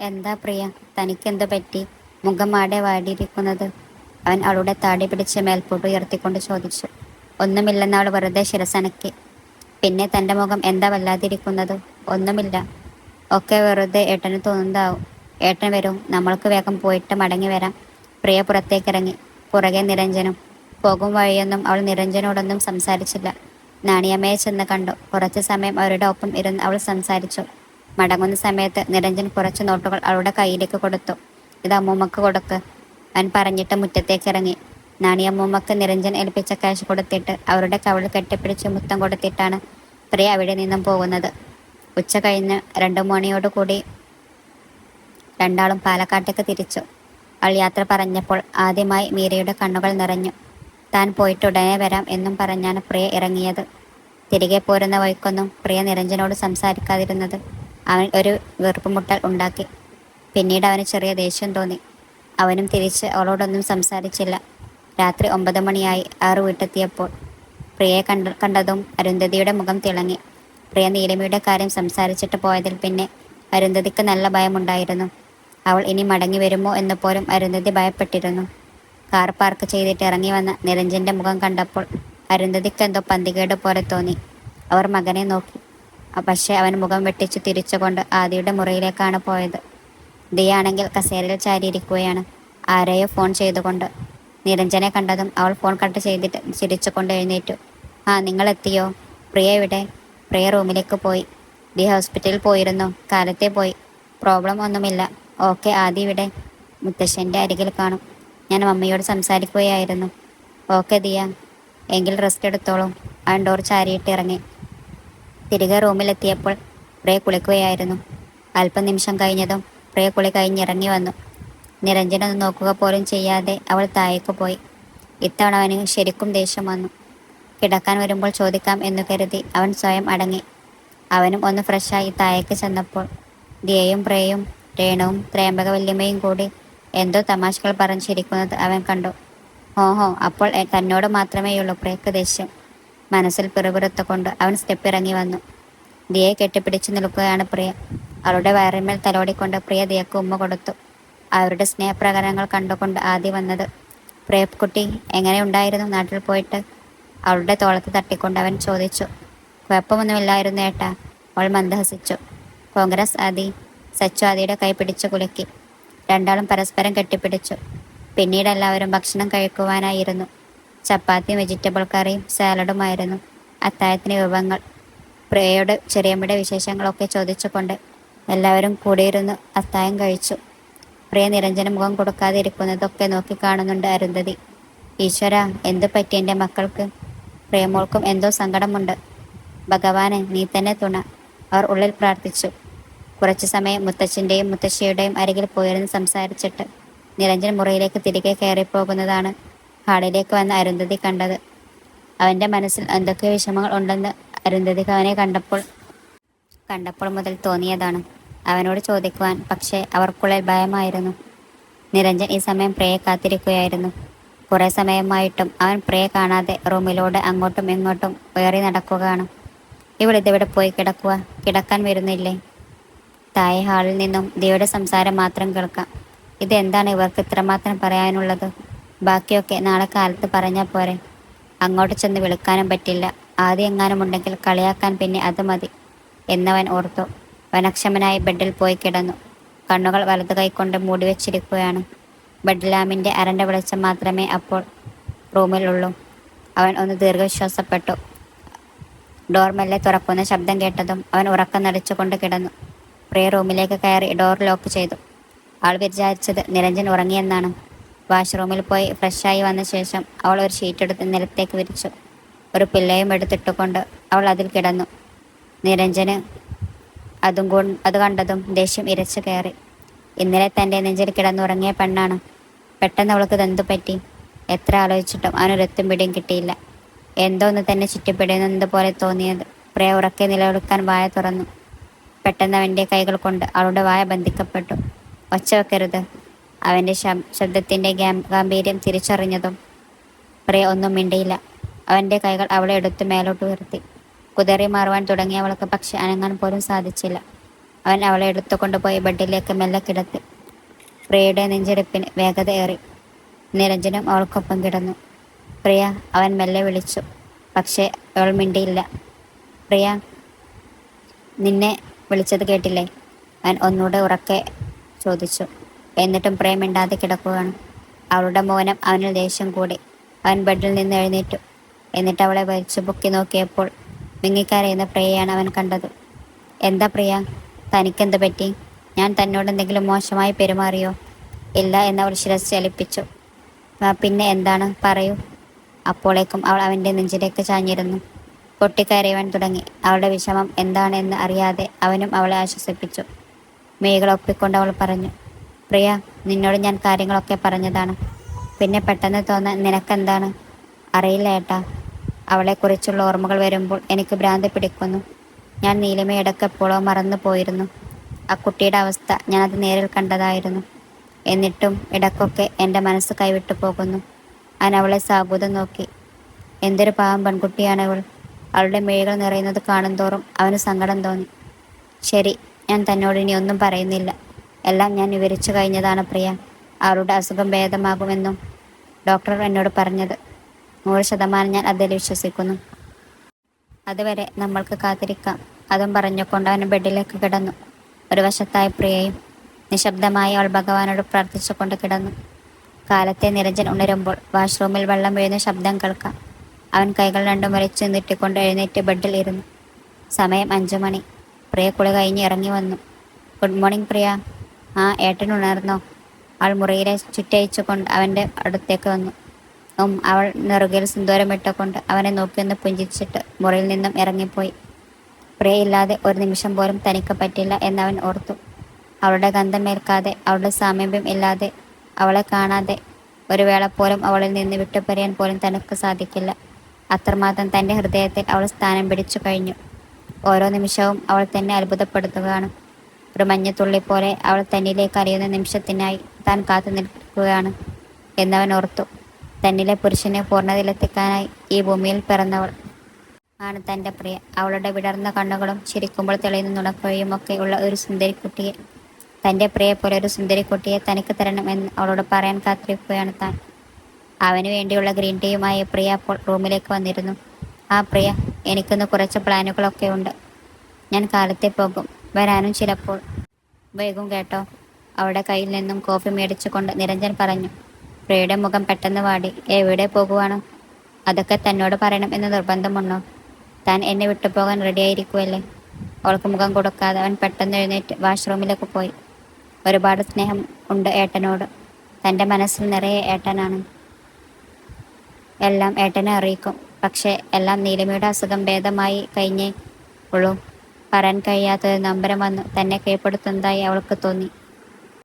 എന്താ പ്രിയ? തനിക്കെന്ത് പറ്റി? മുഖം ആടെ വാടിയിരിക്കുന്നത്. അവൻ അവളുടെ താടി പിടിച്ച് മേൽപോട്ട് ഉയർത്തിക്കൊണ്ട് ചോദിച്ചു. ഒന്നുമില്ലെന്ന് അവൾ വെറുതെ ശിരസനക്കി. പിന്നെ തന്റെ മുഖം എന്താ വല്ലാതിരിക്കുന്നത്? ഒന്നുമില്ല. ഒക്കെ വെറുതെ ഏട്ടന് തോന്നുന്നതാവും. ഏട്ടൻ വരും. നമ്മൾക്ക് വേഗം പോയിട്ട് മടങ്ങി വരാം. പ്രിയ പുറത്തേക്ക് ഇറങ്ങി പുറകെ നിരഞ്ജനും. പോകും വഴിയൊന്നും അവൾ നിരഞ്ജനോടൊന്നും സംസാരിച്ചില്ല. നാണിയമ്മയെ ചെന്ന് കണ്ടു. കുറച്ച് സമയം അവരുടെ ഒപ്പം ഇരുന്ന് അവൾ സംസാരിച്ചു. മടങ്ങുന്ന സമയത്ത് നിരഞ്ജൻ കുറച്ച് നോട്ടുകൾ അവളുടെ കയ്യിലേക്ക് കൊടുത്തു. ഇത് അമ്മൂമ്മക്ക് കൊടുക്ക് അവൻ പറഞ്ഞിട്ട് മുറ്റത്തേക്ക് ഇറങ്ങി. നാണി അമ്മൂമ്മക്ക് നിരഞ്ജൻ ഏൽപ്പിച്ച ക്യാഷ് കൊടുത്തിട്ട് അവരുടെ കവൾ കെട്ടിപ്പിടിച്ച് മുത്തം കൊടുത്തിട്ടാണ് പ്രിയ അവിടെ നിന്നും പോകുന്നത്. ഉച്ച കഴിഞ്ഞ് രണ്ടു മണിയോടുകൂടി രണ്ടാളും പാലക്കാട്ടേക്ക് തിരിച്ചു. അവൾ യാത്ര പറഞ്ഞപ്പോൾ ആദ്യമായി മീരയുടെ കണ്ണുകൾ നിറഞ്ഞു. താൻ പോയിട്ട് ഉടനെ വരാം എന്നും പറഞ്ഞാണ് പ്രിയ ഇറങ്ങിയത്. തിരികെ പോരുന്ന വഴിക്കൊന്നും പ്രിയ നിരഞ്ജനോട് സംസാരിക്കാതിരുന്നത്. അവൻ ഒരു വെറുപ്പുമുട്ടൽ ഉണ്ടാക്കി. പിന്നീട് അവന് ചെറിയ ദേഷ്യം തോന്നി. അവനും തിരിച്ച് അവളോടൊന്നും സംസാരിച്ചില്ല. രാത്രി ഒമ്പത് മണിയായി ആറ് വീട്ടെത്തിയപ്പോൾ പ്രിയയെ കണ്ട കണ്ടതും അരുന്ധതിയുടെ മുഖം തിളങ്ങി. പ്രിയ നീലിമയുടെ കാര്യം സംസാരിച്ചിട്ട് പോയതിൽ പിന്നെ അരുന്ധതിക്ക് നല്ല ഭയമുണ്ടായിരുന്നു. അവൾ ഇനി മടങ്ങി വരുമോ എന്ന് പോലും അരുന്ധതി ഭയപ്പെട്ടിരുന്നു. കാർ പാർക്ക് ചെയ്തിട്ട് ഇറങ്ങി വന്ന നിരഞ്ജന്റെ മുഖം കണ്ടപ്പോൾ അരുന്ധതിക്ക് എന്തോ പന്തികേട് പോലെ തോന്നി. അവർ മകനെ നോക്കി. പക്ഷേ അവൻ മുഖം വെട്ടിച്ചു തിരിച്ചുകൊണ്ട് ആദിയുടെ മുറിയിലേക്കാണ് പോയത്. ദിയാണെങ്കിൽ കസേരയിൽ ചാരിയിരിക്കുകയാണ്. ആരെയോ ഫോൺ ചെയ്തുകൊണ്ട്. നിരഞ്ജനെ കണ്ടതും അവൾ ഫോൺ കട്ട് ചെയ്തിട്ട് ചിരിച്ചുകൊണ്ട് എഴുന്നേറ്റു. ആ നിങ്ങളെത്തിയോ? പ്രിയ ഇവിടെ പ്രിയ റൂമിലേക്ക് പോയി. ദി ഹോസ്പിറ്റലിൽ പോയിരുന്നു. കാലത്തെ പോയി. പ്രോബ്ലം ഒന്നുമില്ല. ഓക്കെ ആദ്യം ഇവിടെ. മുത്തശ്ശന്റെ അരികിൽ കാണും. ഞാൻ മമ്മിയോട് സംസാരിക്കുകയായിരുന്നു. ഓക്കെ ദിയ. എങ്കിൽ റെസ്റ്റ് എടുത്തോളൂ. അവൻ ഡോർ ചാരിയിട്ട് ഇറങ്ങി. തിരികെ റൂമിലെത്തിയപ്പോൾ പ്രിയ കുളിക്കുകയായിരുന്നു. അല്പനിമിഷം കഴിഞ്ഞതും പ്രിയ കുളി കഴിഞ്ഞിറങ്ങി വന്നു. നിരഞ്ജനൊന്ന് നോക്കുക പോലും ചെയ്യാതെ അവൾ താഴേക്ക് പോയി. ഇത്തവണ അവന് ശരിക്കും ദേഷ്യം വന്നു. കിടക്കാൻ വരുമ്പോൾ ചോദിക്കാം എന്നു കരുതി അവൻ സ്വയം അടങ്ങി. അവനും ഒന്ന് ഫ്രഷായി താഴേക്ക് ചെന്നപ്പോൾ ദിയയും പ്രേയും രേണുവും ത്രേംബക വല്യമ്മയും കൂടി എന്തോ തമാശകൾ പറഞ്ഞിരിക്കുന്നത് അവൻ കണ്ടു. ഓഹോ അപ്പോൾ തന്നോട് മാത്രമേയുള്ളൂ പ്രേക്ക് ദേഷ്യം. മനസ്സിൽ പിറുപിറുത്തുകൊണ്ട് അവൻ സ്റ്റെപ്പ് ഇറങ്ങി വന്നു. ദിയെ കെട്ടിപ്പിടിച്ചു നിൽക്കുകയാണ് പ്രിയ. അവളുടെ വയറിന്മേൽ തലോടിക്കൊണ്ട് പ്രിയ ദിയക്ക് ഉമ്മ കൊടുത്തു. അവരുടെ സ്നേഹപ്രകടനങ്ങൾ കണ്ടുകൊണ്ട് ആദ്യം വന്നത് പ്രിയക്കുട്ടി എങ്ങനെ ഉണ്ടായിരുന്നു നാട്ടിൽ പോയിട്ട്? അവളുടെ തോളത്ത് തട്ടിക്കൊണ്ട് അവൻ ചോദിച്ചു. കുഴപ്പമൊന്നുമില്ലായിരുന്നു ഏട്ടാ അവൾ മന്ദഹസിച്ചു. കോൺഗ്രസ് ആദി സച്ചു ആദിയുടെ കൈ പിടിച്ചു കുലുക്കി. രണ്ടാളും പരസ്പരം കെട്ടിപ്പിടിച്ചു. പിന്നീട് എല്ലാവരും ഭക്ഷണം കഴിക്കുവാനായിരുന്നു. ചപ്പാത്തിയും വെജിറ്റബിൾ കറിയും സാലഡുമായിരുന്നു. അത്താഴത്തിന് വിഭവങ്ങൾ പ്രിയയുടെ ചെറിയമ്മയുടെ വിശേഷങ്ങളൊക്കെ ചോദിച്ചുകൊണ്ട് എല്ലാവരും കൂടിയിരുന്ന് അത്തായം കഴിച്ചു. പ്രിയ നിരഞ്ജന മുഖം കൊടുക്കാതെ ഇരിക്കുന്നതൊക്കെ നോക്കി കാണുന്നുണ്ട് അരുന്ധതി. ഈശ്വര എന്തു പറ്റി എന്റെ മക്കൾക്ക്? പ്രേമോൾക്കും എന്തോ സങ്കടമുണ്ട്. ഭഗവാനെ നീ തന്നെ തുണ. അവർ ഉള്ളിൽ പ്രാർത്ഥിച്ചു. കുറച്ചു സമയം മുത്തച്ഛന്റെയും മുത്തശ്ശിയുടെയും അരികിൽ പോയിരുന്ന് സംസാരിച്ചിട്ട് നിരഞ്ജൻ മുറിയിലേക്ക് തിരികെ കയറി കയറിപ്പോകുന്നതാണ് ഹാളിലേക്ക് വന്ന അരുന്ധതി കണ്ടത്. അവന്റെ മനസ്സിൽ എന്തൊക്കെ വിഷമങ്ങൾ ഉണ്ടെന്ന് അരുന്ധതിക്ക് അവനെ കണ്ടപ്പോൾ കണ്ടപ്പോൾ മുതൽ തോന്നിയതാണ്. അവനോട് ചോദിക്കുവാൻ പക്ഷേ അവർക്കുള്ളിൽ ഭയമായിരുന്നു. നിരഞ്ജൻ ഈ സമയം പ്രയെ കാത്തിരിക്കുകയായിരുന്നു. കുറേ സമയമായിട്ടും അവൻ പ്രയെ കാണാതെ റൂമിലൂടെ അങ്ങോട്ടും ഇങ്ങോട്ടും ഉയറി നടക്കുകയാണ്. ഇവളിതിവിടെ പോയി കിടക്കുക കിടക്കാൻ വരുന്നില്ലേ? താഴെ ഹാളിൽ നിന്നും ദിയുടെ സംസാരം മാത്രം കേൾക്കാം. ഇതെന്താണ് ഇവർക്ക് ഇത്രമാത്രം പറയാനുള്ളത്? ബാക്കിയൊക്കെ നാളെ കാലത്ത് പറഞ്ഞാൽ പോരെ. അങ്ങോട്ട് ചെന്ന് വിളിക്കാനും പറ്റില്ല. ആദ്യം എങ്ങാനും ഉണ്ടെങ്കിൽ കളിയാക്കാൻ പിന്നെ അത് മതി. എന്നവൻ ഓർത്തു. വനക്ഷമനായി ബെഡിൽ പോയി കിടന്നു. കണ്ണുകൾ വലതു കൈകൊണ്ട് മൂടി വെച്ചിരിക്കുകയാണ്. ബെഡ് ലാമിന്റെ അരണ്ട വെളിച്ചം മാത്രമേ അപ്പോൾ റൂമിലുള്ളൂ. അവൻ ഒന്ന് ദീർഘവിശ്വാസപ്പെട്ടു. ഡോർ മെല്ലെ തുറക്കുന്ന ശബ്ദം കേട്ടതും അവൻ ഉറക്കം നടിച്ചുകൊണ്ട് കിടന്നു. പ്രിയ റൂമിലേക്ക് കയറി ഡോർ ലോക്ക് ചെയ്തു. ആൾ വിചാരിച്ചത് നിരഞ്ജൻ ഉറങ്ങിയെന്നാണ്. വാഷ്റൂമിൽ പോയി ഫ്രഷായി വന്ന ശേഷം അവൾ ഒരു ഷീറ്റ് എടുത്ത് നിലത്തേക്ക് വിരിച്ചു. ഒരു പിള്ളയും എടുത്തിട്ടുകൊണ്ട് അവൾ അതിൽ കിടന്നു. നിരഞ്ജന് അതും കൊ അത് കണ്ടതും ദേഷ്യം ഇരച്ചു കയറി. ഇന്നലെ തന്റെ നെഞ്ചിൽ കിടന്നുറങ്ങിയ പെണ്ണാണ്. പെട്ടെന്ന് അവൾക്ക് ഇതെന്തു പറ്റി? എത്ര ആലോചിച്ചിട്ടും അവനൊരെത്തും പിടിയും കിട്ടിയില്ല. എന്തോന്ന് തന്നെ ചുറ്റിപ്പിടുന്നത് പോലെ തോന്നിയത്. പ്രിയ ഉറക്കെ നിലവിളിക്കാൻ വായ തുറന്നു. പെട്ടെന്ന് അവന്റെ കൈകൾ കൊണ്ട് അവളുടെ വായ ബന്ധിക്കപ്പെട്ടു. ഒച്ച വെക്കരുത്. അവന്റെ ശബ് ശബ്ദത്തിന്റെ ഗാംഭീര്യം തിരിച്ചറിഞ്ഞതും പ്രിയ ഒന്നും മിണ്ടിയില്ല. അവന്റെ കൈകൾ അവളെ എടുത്ത് മേലോട്ട് ഉയർത്തി. കുതറി മാറുവാൻ തുടങ്ങിയവൾക്ക് പക്ഷെ അനങ്ങാൻ പോലും സാധിച്ചില്ല. അവൻ അവളെ എടുത്തു കൊണ്ടുപോയി ബെഡിലേക്ക് മെല്ലെ കിടത്തി. പ്രിയയുടെ നെഞ്ചെടുപ്പിന് വേഗത ഏറി. നിരഞ്ജനും അവൾക്കൊപ്പം കിടന്നു. പ്രിയ അവൻ മെല്ലെ വിളിച്ചു. പക്ഷേ അവൾ മിണ്ടിയില്ല. പ്രിയ നിന്നെ വിളിച്ചത് കേട്ടില്ലേ? അവൻ ഒന്നുകൂടെ ഉറക്കെ ചോദിച്ചു. എന്നിട്ടും പ്രേമിണ്ടാതെ കിടക്കുകയാണ്. അവളുടെ മൗനം അവനിൽ ദേഷ്യം കൂടി. അവൻ ബെഡിൽ നിന്ന് എഴുന്നേറ്റു. എന്നിട്ട് അവളെ വലിച്ചു പൊക്കി നോക്കിയപ്പോൾ മിങ്ങിക്കരയുന്ന പ്രിയയാണ് അവൻ കണ്ടത്. എന്താ പ്രിയ? തനിക്കെന്ത് പറ്റി? ഞാൻ തന്നോട് എന്തെങ്കിലും മോശമായി പെരുമാറിയോ? ഇല്ല എന്നവൾ ശിരസ് ചലിപ്പിച്ചു. "ആ, പിന്നെ എന്താണ്? പറയൂ. അപ്പോളേക്കും അവൾ അവന്റെ നെഞ്ചിലേക്ക് ചാഞ്ഞിരുന്നു. പൊട്ടിക്കരയുവാൻ തുടങ്ങി. അവളുടെ വിഷമം എന്താണെന്ന് അറിയാതെ അവനും അവളെ ആശ്വസിപ്പിച്ചു. മെയ്കൾ അവൾ പറഞ്ഞു പ്രിയ നിന്നോട് ഞാൻ കാര്യങ്ങളൊക്കെ പറഞ്ഞതാണ്. പിന്നെ പെട്ടെന്ന് തോന്നാൻ നിനക്കെന്താണ്? അറിയില്ല ഏട്ടാ. അവളെക്കുറിച്ചുള്ള ഓർമ്മകൾ വരുമ്പോൾ എനിക്ക് ഭ്രാന്ത് പിടിക്കുന്നു. ഞാൻ നീലിമയിടക്ക് എപ്പോഴോ മറന്നു പോയിരുന്നു. ആ കുട്ടിയുടെ അവസ്ഥ ഞാനത് നേരിൽ കണ്ടതായിരുന്നു. എന്നിട്ടും ഇടക്കൊക്കെ എന്റെ മനസ്സ് കൈവിട്ടു പോകുന്നു. ഞാൻ അവളെ സാബൂതം നോക്കി. എന്തൊരു പാവം പെൺകുട്ടിയാണ് അവൾ. അവളുടെ മിഴികൾ നിറയുന്നത് കാണുന്തോറും അവന് സങ്കടം തോന്നി. ശരി ഞാൻ തന്നോട് ഇനി ഒന്നും പറയുന്നില്ല. എല്ലാം ഞാൻ വിവരിച്ചു കഴിഞ്ഞതാണ് പ്രിയ. അവളുടെ അസുഖം ഭേദമാകുമെന്നും ഡോക്ടർ എന്നോട് പറഞ്ഞത്. നൂറ് ശതമാനം ഞാൻ അതിൽ വിശ്വസിക്കുന്നു. അതുവരെ നമ്മൾക്ക് കാത്തിരിക്കാം. അതും പറഞ്ഞുകൊണ്ട് അവൻ ബെഡിലേക്ക് കിടന്നു. ഒരു വശത്തായി പ്രിയയും നിശബ്ദമായി അവൾ ഭഗവാനോട് പ്രാർത്ഥിച്ചുകൊണ്ട് കിടന്നു. കാലത്തെ നിരഞ്ജൻ ഉണരുമ്പോൾ വാഷ്റൂമിൽ വെള്ളം വീഴുന്ന ശബ്ദം കേൾക്കാം. അവൻ കൈകൾ രണ്ടും വലിച്ചു നീട്ടിക്കൊണ്ട് എഴുന്നേറ്റ് ബെഡിൽ ഇരുന്നു. സമയം അഞ്ചു മണി പ്രിയ കുളി കഴിഞ്ഞ് ഇറങ്ങി വന്നു. Good morning Priya. ആ ഏട്ടൻ ഉണർന്നോ അവൾ മുറിയിലെ ചുറ്റയച്ചുകൊണ്ട് അവന്റെ അടുത്തേക്ക് വന്നു. ഉം അവൾ നെറുകയിൽ സിന്ദൂരമിട്ടുകൊണ്ട് അവനെ നോക്കിയൊന്ന് പുഞ്ചിച്ചിട്ട് മുറിയിൽ നിന്നും ഇറങ്ങിപ്പോയി. പ്രിയയില്ലാതെ ഒരു നിമിഷം പോലും തനിക്ക് പറ്റില്ല എന്നവൻ ഓർത്തു. അവളുടെ ഗന്ധമേൽക്കാതെ അവളുടെ സാമീപ്യം ഇല്ലാതെ അവളെ കാണാതെ ഒരു വേള പോലും അവളിൽ നിന്ന് വിട്ടുപറയാൻ പോലും തനിക്ക് സാധിക്കില്ല. അത്രമാത്രം തന്റെ ഹൃദയത്തിൽ അവൾ സ്ഥാനം പിടിച്ചു കഴിഞ്ഞു. ഓരോ നിമിഷവും അവൾ തന്നെ അത്ഭുതപ്പെടുത്തുകയാണ്. ഒരു മഞ്ഞത്തുള്ളി പോലെ അവൾ തന്നിലേക്ക് അറിയുന്ന നിമിഷത്തിനായി താൻ കാത്തു നിൽക്കുകയാണ് എന്നവൻ ഓർത്തു. തന്നിലെ പുരുഷനെ പൂർണതയിലെത്തിക്കാനായി ഈ ഭൂമിയിൽ പിറന്നവൾ ആണ് തന്റെ പ്രിയ. അവളുടെ വിടർന്ന കണ്ണുകളും ചിരിക്കുമ്പോൾ തെളിയുന്ന നുണക്കുകയും ഒക്കെ ഉള്ള ഒരു സുന്ദരി കുട്ടിയെ തന്റെ പ്രിയെ പോലെ ഒരു സുന്ദരി കുട്ടിയെ തനിക്ക് എന്ന് അവളോട് പറയാൻ കാത്തിരിക്കുകയാണ് താൻ. അവന് വേണ്ടിയുള്ള ഗ്രീൻ ടീയുമായി പ്രിയ അപ്പോൾ റൂമിലേക്ക് വന്നിരുന്നു. ആ പ്രിയ എനിക്കിന്ന് കുറച്ച് പ്ലാനുകളൊക്കെ ഉണ്ട്. ഞാൻ കാലത്തെ പോകും. വരാനും ചിലപ്പോൾ. വൈകും കേട്ടോ. അവിടെ കയ്യിൽ നിന്നും കോഫി മേടിച്ചുകൊണ്ട് നിരഞ്ജൻ പറഞ്ഞു പ്രിയയുടെ മുഖം പെട്ടെന്ന് വാടി. എവിടെ പോകുവാണ്? അതൊക്കെ തന്നോട് പറയണം എന്ന് നിർബന്ധമുണ്ടോ? താൻ എന്നെ വിട്ടുപോകാൻ റെഡിയായിരിക്കുമല്ലേ അവൾക്ക് മുഖം കൊടുക്കാതെ അവൻ പെട്ടെന്ന് എഴുന്നേറ്റ് വാഷ്റൂമിലേക്ക് പോയി. ഒരുപാട് സ്നേഹം ഉണ്ട് ഏട്ടനോട്. തന്റെ മനസ്സിൽ നിറയെ ഏട്ടനാണ്. എല്ലാം ഏട്ടനെ അറിയിക്കും. പക്ഷേ എല്ലാം നീലിമയുടെ അസുഖം ഭേദമായി കഴിഞ്ഞേ ഉള്ളൂ. പറയാൻ കഴിയാത്തൊരു നമ്പരം വന്നു തന്നെ കീഴ്പ്പെടുത്തുന്നതായി അവൾക്ക് തോന്നി.